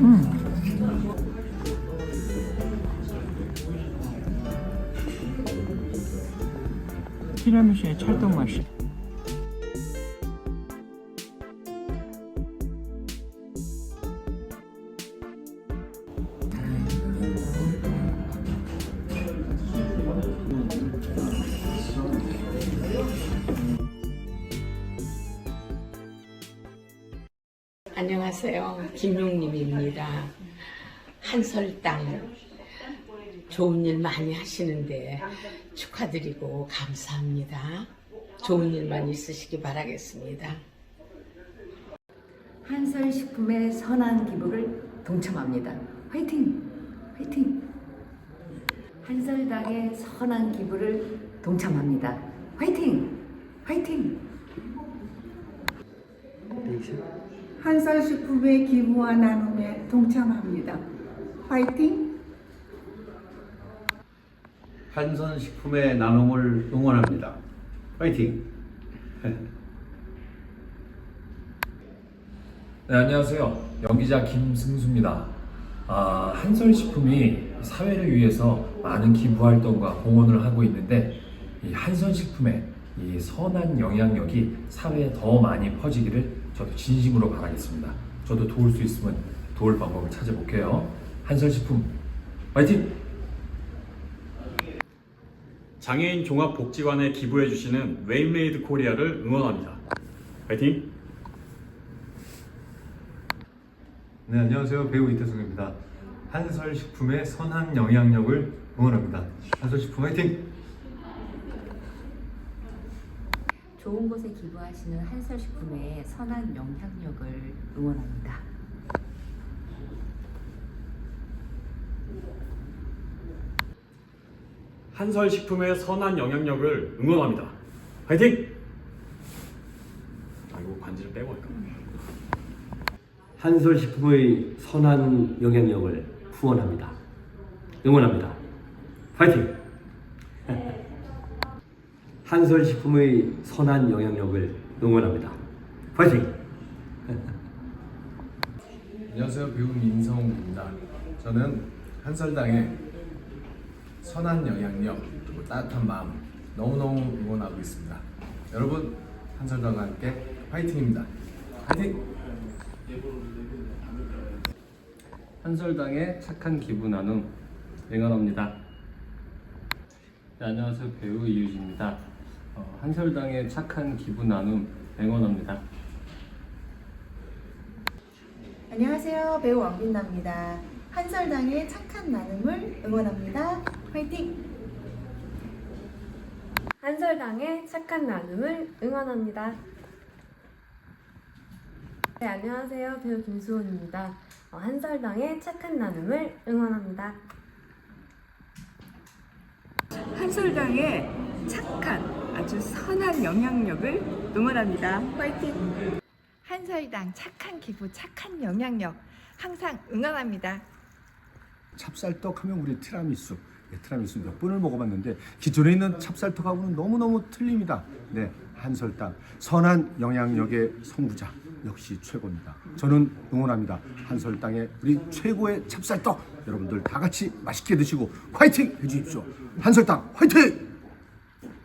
음. 티라미슈의 찰떡 맛이 안녕하세요. 김용림입니다. 한설당 좋은 일 많이 하시는데 축하드리고 감사합니다. 좋은 일만 있으시기 바라겠습니다. 한설 식품의 선한 기부를 동참합니다. 화이팅! 화이팅! 한설당의 선한 기부를 동참합니다. 화이팅! 화이팅! 한설식품의 기부와 나눔에 동참합니다. 화이팅! 한선식품의 나눔을 응원합니다. 파이팅! 네, 안녕하세요. 연기자 김승수입니다. 아, 한설식품이 사회를 위해서 많은 기부 활동과 공헌을 하고 있는데 이 한선식품의 이 선한 영향력이 사회에 더 많이 퍼지기를 저도 진심으로 바라겠습니다. 저도 도울 수 있으면 도울 방법을 찾아볼게요. 한설식품 화이팅! 장애인 종합복지관에 기부해 주시는 웨이메이드 코리아를 응원합니다. 파이팅! 네, 안녕하세요. 배우 이태성입니다. 한설식품의 선한 영향력을 응원합니다. 한설식품 화이팅! 좋은 곳에 기부하시는 한설식품의 선한 영향력을 응원합니다. 한설식품의 선한 영향력을 응원합니다. 파이팅! 아 이거 반지를 빼고 할까? 한솔식품의 선한 영향력을 후원합니다. 응원합니다. 파이팅! 한솔식품의 선한 영향력을 응원합니다. 파이팅! 안녕하세요 배우 민성입니다. 저는 한설당의 선한 영향력 그리고 따뜻한 마음 너무너무 응원하고 있습니다. 여러분 한설당과 함께 화이팅입니다. 화이팅! 한설당의 착한 기부 나눔 응원합니다. 네, 안녕하세요 배우 이유진입니다. 어, 한설당의 착한 기부 나눔 응원합니다. 안녕하세요. 배우 왕빈나입니다. 한설당의 착한 나눔을 응원합니다. 화이팅! 한설당의 착한 나눔을 응원합니다. 네, 안녕하세요. 배우 김수원입니다. 어, 한설당의 착한 나눔을 응원합니다. 한설당의 착한 아주 선한 영향력을 응원합니다. 화이팅! 한설당 착한 기부, 착한 영향력 항상 응원합니다. 찹쌀떡 하면 우리 티라미수. 예, 티라미수 몇 번을 먹어봤는데 기존에 있는 찹쌀떡하고는 너무너무 틀립니다. 네, 한설당 선한 영향력의 선구자 역시 최고입니다. 저는 응원합니다. 한설당의 우리 최고의 찹쌀떡 여러분들 다 같이 맛있게 드시고 화이팅 해주십시오. 한설당 화이팅!